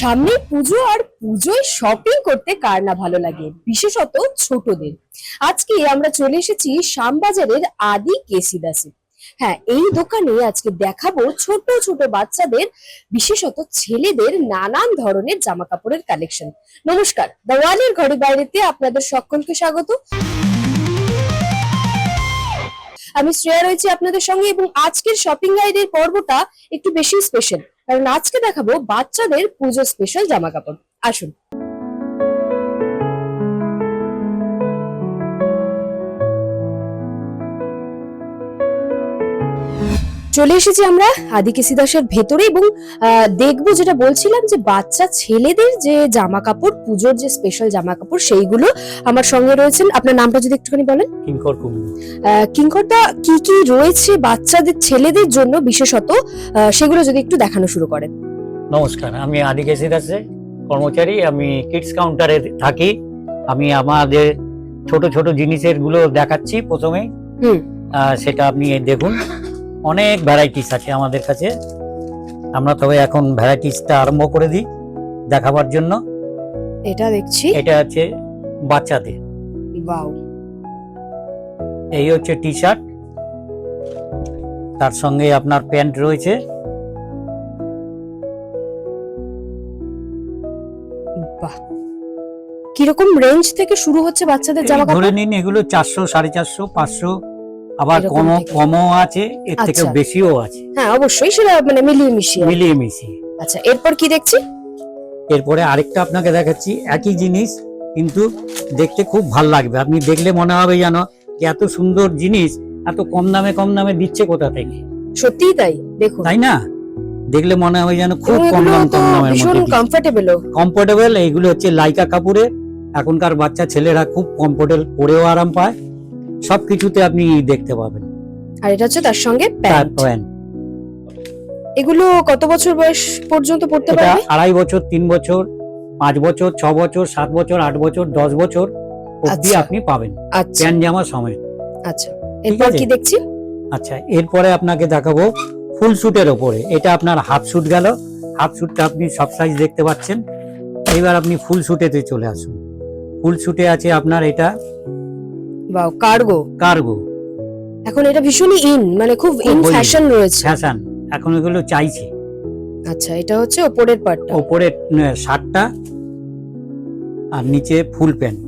সামনে পুজো আর পুজোয় শপিং করতে কার না ভালো লাগে? বিশেষত ছোটদের। আজকে আমরা চলে এসেছি শ্যামবাজারের আদি কেসিদাসে। হ্যাঁ এই দোকানে আজকে দেখাবো ছোট ছোট বাচ্চাদের, বিশেষত ছেলেদের নানান ধরনের জামা কাপড়ের কালেকশন নমস্কার দেওয়ালের ঘরে বাইরেতে আপনাদের সকলকে স্বাগত। আমি শ্রেয়া রয়েছি আপনাদের সঙ্গে এবং আজকের শপিং গাইডের পর্বটা একটু বেশি স্পেশাল কারণ আজকে দেখাবো বাচ্চাদের পুজো স্পেশাল জামা কাপড় আসুন। চলে এসেছি আমরা আদিকেসি দাসের ভেতরে এবং দেখব যেটা বলছিলাম যে বাচ্চা ছেলেদের যে জামা কাপড় পুজোর যে স্পেশাল জামা কাপড় সেইগুলো আমার সঙ্গে রয়েছেন। আপনার নামটা যদি একটুখানি বলেন। কিঙ্কর কিঙ্করদা কি কি রয়েছে বাচ্চাদের ছেলেদের জন্য বিশেষত? সেগুলো যদি একটু দেখানো শুরু করেন। নমস্কার আমি আদিকেশি দাসে কর্মচারী। আমি কিডস কাউন্টারে থাকি। আমি আমাদের ছোট ছোট জিনিসেরগুলো দেখাচ্ছি প্রথমে। হুম। সেটা আপনি দেখুন। অনেক ভ্যারাইটিস আছে আমাদের কাছে। আমরা তবে এখন ভ্যারাইটিসটা আরম্ভ করে দিই দেখাবার জন্য। এটা দেখছি। এটা আছে বাচ্চাদের। বাও। এই হচ্ছে টি শার্ট তার সঙ্গে আপনার প্যান্ট রয়েছে। কীরকম রেঞ্জ থেকে শুরু হচ্ছে বাচ্চাদের জামা এই ধরে নিন এগুলো চারশো সাড়ে চারশো পাঁচশো আবার এরকম কমও আছে এর থেকে আচ্ছা। বেশিও আছে। হ্যাঁ অবশ্যই সেটা মানে মিলিয়ে মিশিয়ে। মিলিয়ে মিশিয়ে। আচ্ছা এরপর কি দেখছি? এরপরে আরেকটা আপনাকে দেখাচ্ছি একই জিনিস কিন্তু দেখতে খুব ভালো লাগবে। আপনি দেখলে মনে হবে যেন যে এত সুন্দর জিনিস এত কম দামে কম দামে দিচ্ছে কোথা থেকে? সত্যি তাই দেখুন। তাই না? দেখলে মনে হবে যেন খুব কম দাম কম দামের মধ্যে কমফোর্টেবলও কমফোর্টেবল এইগুলো হচ্ছে লাইকা কাপড়ে এখনকার বাচ্চা ছেলেরা খুব কমফোর্টেবল পরেও আরাম পায়। সব কিছুতে আপনি দেখতে পাবেন। আর এটা হচ্ছে তার সঙ্গে প্যান্ট। প্যান্ট। এগুলো কত বছর বয়স পর্যন্ত পড়তে পারবে? আড়াই বছর তিন বছর পাঁচ বছর ছ বছর সাত বছর আট বছর দশ বছর অব্দি আচ্ছা। আপনি পাবেন। আচ্ছা। প্যান্ট জামা সমেত। আচ্ছা। এরপর কি দেখছি? আচ্ছা এরপরে আপনাকে দেখাবো ফুল শুটের ওপরে। এটা আপনার হাফ শুট গেল। হাফ শুটটা আপনি সব সাইজ দেখতে পাচ্ছেন। এইবার আপনি ফুল শুটেতে চলে আসুন। ফুল শুটে আছে আপনার এটা বাও কার্গো কার্গো এখন এটা ভীষণই ইন মানে খুব ইন ফ্যাশন রয়েছে। ফ্যাশন এখন এগুলো চাইছে। আচ্ছা এটা হচ্ছে ওপরের পার্টটা ওপরে শার্টটা আর নিচে full pant.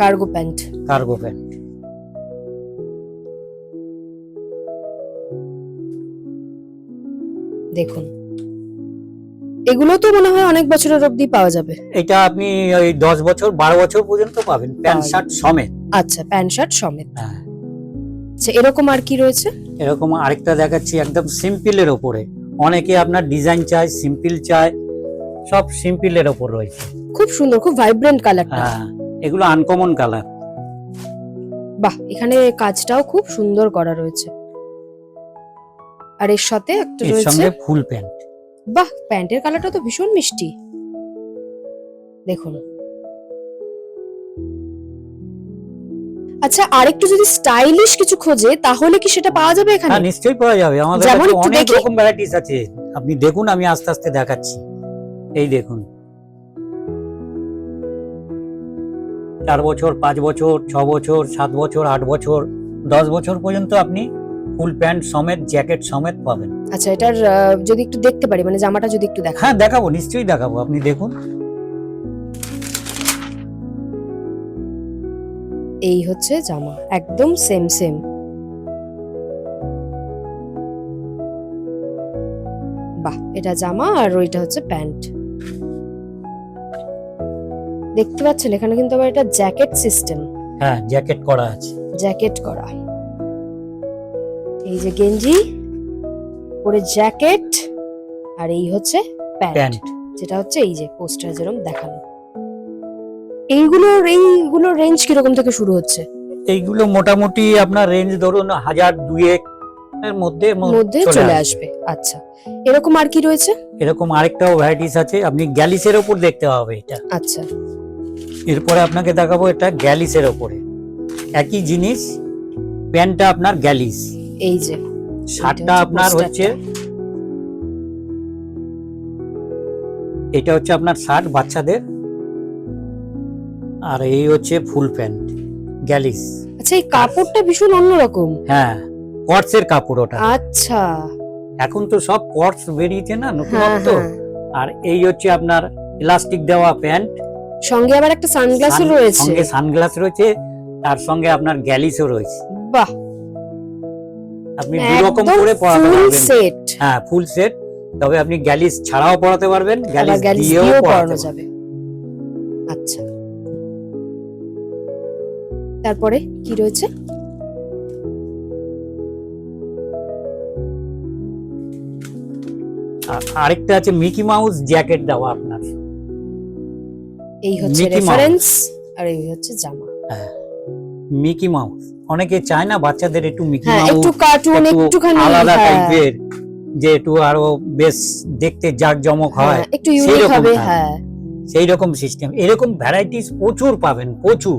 Cargo pant. Cargo pant. দেখুন। এগুলো তো মনে হয় অনেক বছরের অবধি পাওয়া যাবে। এটা আপনি ওই দশ বছর বারো বছর পর্যন্ত পাবেন। প্যান্ট শার্ট সমেত। আচ্ছা প্যান্ট শার্ট সমেত। হ্যাঁ। আচ্ছা এরকম আর কি রয়েছে? এরকম আরেকটা দেখাচ্ছি একদম সিম্পলের ওপরে। অনেকে আপনার ডিজাইন চায় সিম্পল চায় সব সিম্পলের ওপর রয়েছে। খুব সুন্দর খুব ভাইব্রেন্ট কালারটা হ্যাঁ এগুলো আনকমন কালার বাহ এখানে কাজটাও খুব সুন্দর করা রয়েছে। আর এর সাথে একটা রয়েছে সঙ্গে ফুল প্যান্ট বাহ প্যান্টের কালারটা তো ভীষণ মিষ্টি। দেখুন। আচ্ছা আরেকটু যদি স্টাইলিশ কিছু খোঁজে তাহলে কি সেটা পাওয়া যাবে এখানে? হ্যাঁ নিশ্চয়ই পাওয়া যাবে। আমাদের যেমন একটু অনেক দেখি। রকম ভ্যারাইটিস আছে। আপনি দেখুন আমি আস্তে আস্তে দেখাচ্ছি। এই দেখুন। চার বছর পাঁচ বছর ছ বছর সাত বছর আট বছর দশ বছর পর্যন্ত আপনি ফুল প্যান্ট সমেত জ্যাকেট সমেত পাবেন। আচ্ছা এটার আহ, যদি একটু দেখতে পারি মানে জামাটা যদি একটু দেখা হ্যাঁ দেখাবো নিশ্চয়ই দেখাবো। আপনি দেখুন। এই হচ্ছে জামা একদম সেম সেম বাহ এটা জামা আর ওইটা হচ্ছে প্যান্ট। দেখতে পাচ্ছেন এখানে কিন্তু আবার এটা জ্যাকেট সিস্টেম হ্যাঁ জ্যাকেট করা আছে। জ্যাকেট করা। এই যে গেঞ্জি পরে জ্যাকেট আর এই হচ্ছে প্যান্ট। যেটা হচ্ছে এই যে পোস্টার যেরকম দেখানো। এইগুলোর এইগুলোর রেঞ্জ কীরকম থেকে শুরু হচ্ছে? এইগুলো মোটামুটি আপনার রেঞ্জ ধরুন হাজার দুয়েক এর মধ্যে মধ্যে চলে আসবে। আচ্ছা। এরকম আর কি রয়েছে? এরকম আরেকটাও ভ্যারাইটিস আছে আপনি গ্যালিসের ওপর দেখতে হবে এটা। আচ্ছা। এরপরে আপনাকে দেখাবো এটা গ্যালিসের ওপরে। একই জিনিস প্যান্টটা আপনার গ্যালিস। এই যে শার্টটা আপনার হচ্ছে এটা হচ্ছে আপনার শার্ট বাচ্চাদের আর এই হচ্ছে ফুল প্যান্ট গ্যালিস। আচ্ছা এই কাপড়টা ভীষণ অন্যরকম। হ্যাঁ কটসের কাপড় ওটা। আচ্ছা। এখন তো সব কটস বেরিয়েছে না হ্যাঁ নতুনত্ব হ্যাঁ। আর এই হচ্ছে আপনার ইলাস্টিক দেওয়া প্যান্ট। সঙ্গে আবার একটা সানগ্লাস রয়েছে। সঙ্গে সানগ্লাস রয়েছে তার সঙ্গে আপনার গ্যালিসও রয়েছে। বাহ! আপনি দু রকম করে পড়াতে পারবেন। সেট হ্যাঁ ফুল সেট তবে আপনি গ্যালিস ছাড়াও পড়াতে পারবেন গ্যালিস দিয়েও পরানো যাবে। আচ্ছা। তারপরে কি রয়েছে? আরেকটা আছে মিকি মাউস জ্যাকেট দেওয়া আপনার। এই হচ্ছে রেফারেন্স আর এই হচ্ছে জামা। Mickey Mouse. অনেকে চায় না বাচ্চাদের একটু মিকি হ্যাঁ মাউস একটু কার্টুন একটু একটুখানি আলাদা হ্যাঁ, টাইপের যে একটু আরও বেশ দেখতে জাঁকজমক হয় হ্যাঁ, একটু ইউনিক হবে হ্যাঁ। হ্যাঁ। সেই রকম সিস্টেম এরকম ভ্যারাইটিস প্রচুর পাবেন প্রচুর।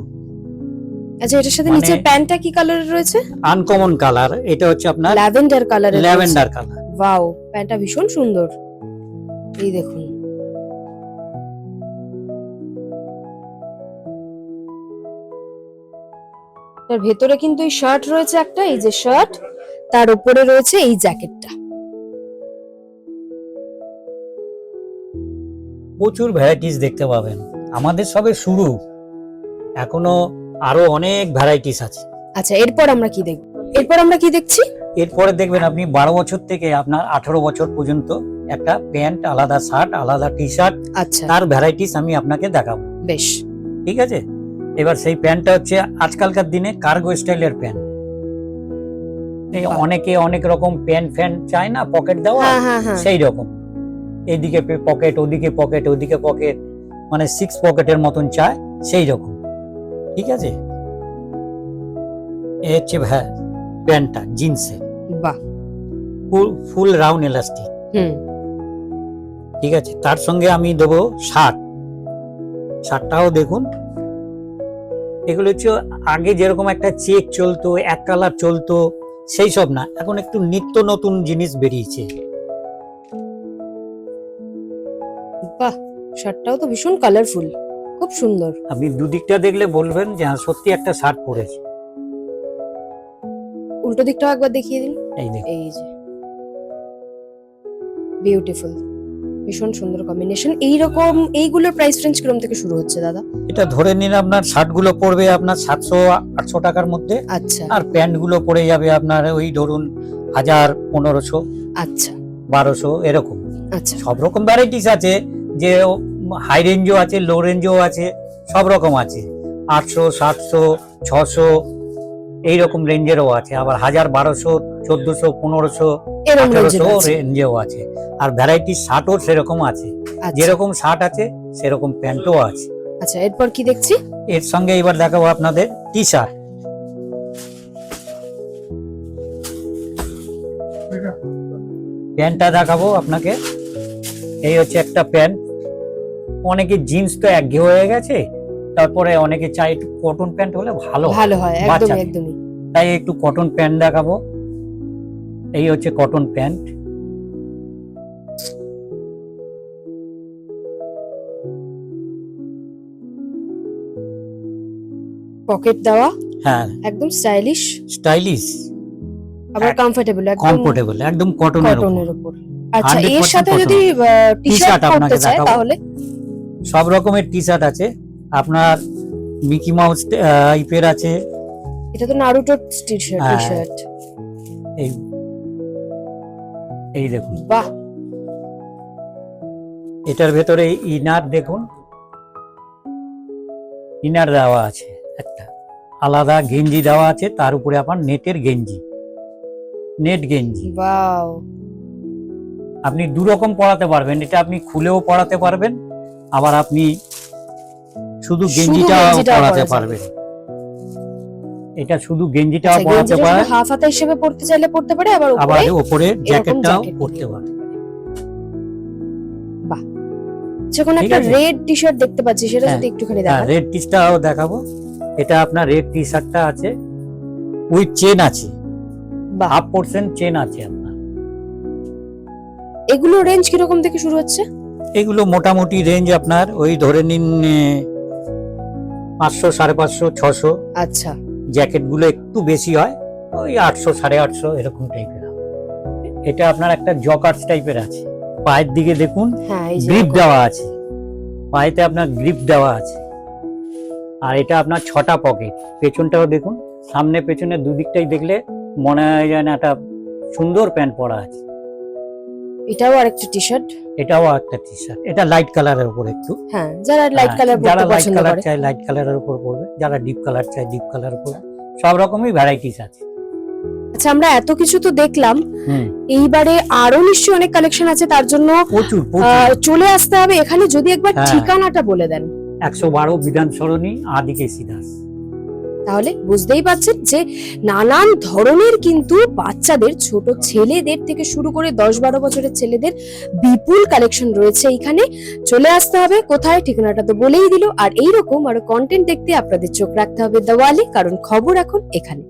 আচ্ছা এটার সাথে মানে- নিচের প্যান্টটা কি কালারের রয়েছে? আনকমন কালার এটা হচ্ছে আপনার ল্যাভেন্ডার কালারের ল্যাভেন্ডার কালার ওয়াও প্যান্টটা ভীষণ সুন্দর। এই দেখুন। তার ভেতরে কিন্তু এই শার্ট রয়েছে একটা এই যে শার্ট তার উপরে রয়েছে এই জ্যাকেটটা প্রচুর ভ্যারাইটিস দেখতে পাবেন। আমাদের সবে শুরু। এখনও আরও অনেক ভ্যারাইটিস আছে। আচ্ছা এরপর আমরা কি দেখব? এরপর আমরা কি দেখছি? এরপরে দেখবেন আপনি বারো বছর থেকে আপনার আঠারো বছর পর্যন্ত একটা প্যান্ট আলাদা শার্ট আলাদা টি শার্ট আচ্ছা। তার ভ্যারাইটিস আমি আপনাকে দেখাবো। বেশ। ঠিক আছে? এবার সেই প্যান্টটা হচ্ছে আজকালকার দিনে কার্গো স্টাইলের প্যান্ট। এই অনেকে অনেক রকম প্যান্ট ফ্যান চায় না পকেট দেওয়া হ্যাঁ হ্যাঁ হ্যাঁ। সেই রকম। এইদিকে পকেট ওদিকে পকেট ওদিকে পকেট মানে সিক্স পকেটের মতন চায় সেই রকম। ঠিক আছে? এ হচ্ছে প্যান্টটা জিন্সের বাহ। Full full round elastic. হুম। ঠিক আছে তার সঙ্গে আমি দেবো শার্ট। শার্টটাও দেখুন। এগুলো হচ্ছে আগে যেরকম একটা চেক চলতো এক কালার চলতো সেই সব না। এখন একটু নিত্য নতুন জিনিস বেরিয়েছে। বাহ শার্টটাও তো ভীষণ কালারফুল খুব সুন্দর। আপনি দুদিকটা দেখলে বলবেন যে হ্যাঁ সত্যি একটা শার্ট পরেছে। উল্টো দিকটাও একবার দেখিয়ে দিন। এই দেখুন। এই যে। বিউটিফুল ভীষণ সুন্দর কম্বিনেশন এই রকম এইগুলোর প্রাইস রেঞ্জ কিরম থেকে শুরু হচ্ছে দাদা? এটা ধরে নিন আপনার শার্টগুলো পড়বে আপনার সাতশো আটশো টাকার মধ্যে। আচ্ছা। আর প্যান্টগুলো পড়ে যাবে আপনার ওই ধরুন হাজার পনেরোশো আচ্ছা। বারোশো এরকম। আচ্ছা। সব রকম ভ্যারাইটিস আছে যে হাই রেঞ্জও আছে লো রেঞ্জও আছে সব রকম আছে। আটশো সাতশো ছশো এইরকম রেঞ্জেরও আছে। আবার হাজার বারোশো চোদ্দশো পনেরোশো এরকম আঠারোশো রেঞ্জেও আছে। আর ভ্যারাইটি শার্টও সেরকম আছে। আচ্ছা। যেরকম শার্ট আছে সেরকম প্যান্টও আছে। আচ্ছা এরপর কি দেখছি? এর সঙ্গে এবার দেখাবো আপনাদের টি শার্ট প্যান্টটা দেখাবো আপনাকে। এই হচ্ছে একটা প্যান্ট। অনেকে জিন্স তো একঘেয়ে হয়ে গেছে তারপরে অনেকে চাই একটু কটন প্যান্ট হলে ভালো ভালো হয় একদমই বাচ্চাদের। একদমই তাই একটু কটন প্যান্ট দেখাবো। এই হচ্ছে কটন প্যান্ট পকেট দেওয়া হ্যাঁ। একদম স্টাইলিশ স্টাইলিশ আবার কমফোর্টেবল একদম কমফোর্টেবল একদম কটনের উপর। কটনের উপর। আচ্ছা এর সাথে যদি টি T-shirt শার্ট আপনাকে করতে চায় তাহলে? সব রকমের টি শার্ট আছে। আপনার মিকি মাউস টাইপের আছে। এটা তো নারুটো টি শার্ট এই এই দেখুন। বাহ! এটার ভেতরে ইনার দেখুন। ইনার দেওয়া আছে একটা। আলাদা গেঞ্জি দেওয়া আছে তার উপরে আপনার নেটের গেঞ্জি। নেট গেঞ্জি। আপনি দু রকম পড়াতে পারবেন। এটা আপনি খুলেও পড়াতে পারবেন। আবার আপনি শুধু গেঞ্জিটাও গেঞ্জিটাও পড়াতে পরা যাবে। পারবেন। এটা শুধু গেঞ্জিটাও পড়াতে গেঞ্জিটা পারেন শুধু হাফ হাতা হিসেবে পড়তে চাইলে পড়তে পারে আবার আবার উপরে জ্যাকেটটাও পরতে দিয়ে। পারে। যখন ঠিক একটা রেড টি শার্ট দেখতে পাচ্ছি সেটা হ্যাঁ, যদি একটুখানি হ্যাঁ দেখান। রেড টিশটাও দেখাবো। এটা আপনার রেড টি শার্টটা আছে উইথ চেন আছে। বাহ। হাফ পোর্শন চেন আছে আপনার। এগুলো রেঞ্জ কীরকম থেকে শুরু হচ্ছে? এগুলো মোটামুটি রেঞ্জ আপনার ওই ধরে নিন পাঁচশো সাড়ে পাঁচশো ছশো। আচ্ছা। জ্যাকেটগুলো একটু বেশি হয় ওই আটশো সাড়ে আটশো এরকম টাইপের এটা আপনার একটা জকার্স টাইপের আছে। পায়ের দিকে দেখুন হ্যাঁ গ্রিপ দেওয়া আছে। পায়েতে আপনার গ্রিপ দেওয়া আছে। আর এটা আপনার ছটা পকেট পেছনটাও দেখুন সামনে পেছনে দুদিকটাই দেখলে মনে হয় যেন একটা সুন্দর প্যান্ট পরা আছে। এটাও আরেকটা টি শার্ট এটাও একটা টি শার্ট এটা লাইট কালারের উপর একটু। হ্যাঁ যারা লাইট হ্যাঁ, কালার যারা লাইট কালার চায় লাইট কালারের উপর পড়বে যারা ডিপ কালার চায় ডিপ কালার উপর। সব রকমই ভ্যারাইটিস আছে। আচ্ছা আমরা এত কিছু তো দেখলাম। এইবারে আরও নিশ্চয়ই অনেক কালেকশন আছে তার জন্য প্রচুর চলে আসতে হবে। এখানে যদি একবার হ্যাঁ। ঠিকানাটা বলে দেন। একশো বারো বিধান সরণি আদিকে সিদাস তাহলে বুঝতেই পারছেন যে নানান ধরনের কিন্তু বাচ্চাদের ছোট ছেলেদের থেকে শুরু করে দশ বারো বছরের ছেলেদের বিপুল কালেকশন রয়েছে এখানে। চলে আসতে হবে কোথায়? ঠিকানাটা তো বলেই দিল। আর এইরকম আরও কন্টেন্ট দেখতে আপনাদের চোখ রাখতে হবে দেওয়ালে, কারণ খবর এখন এখানে।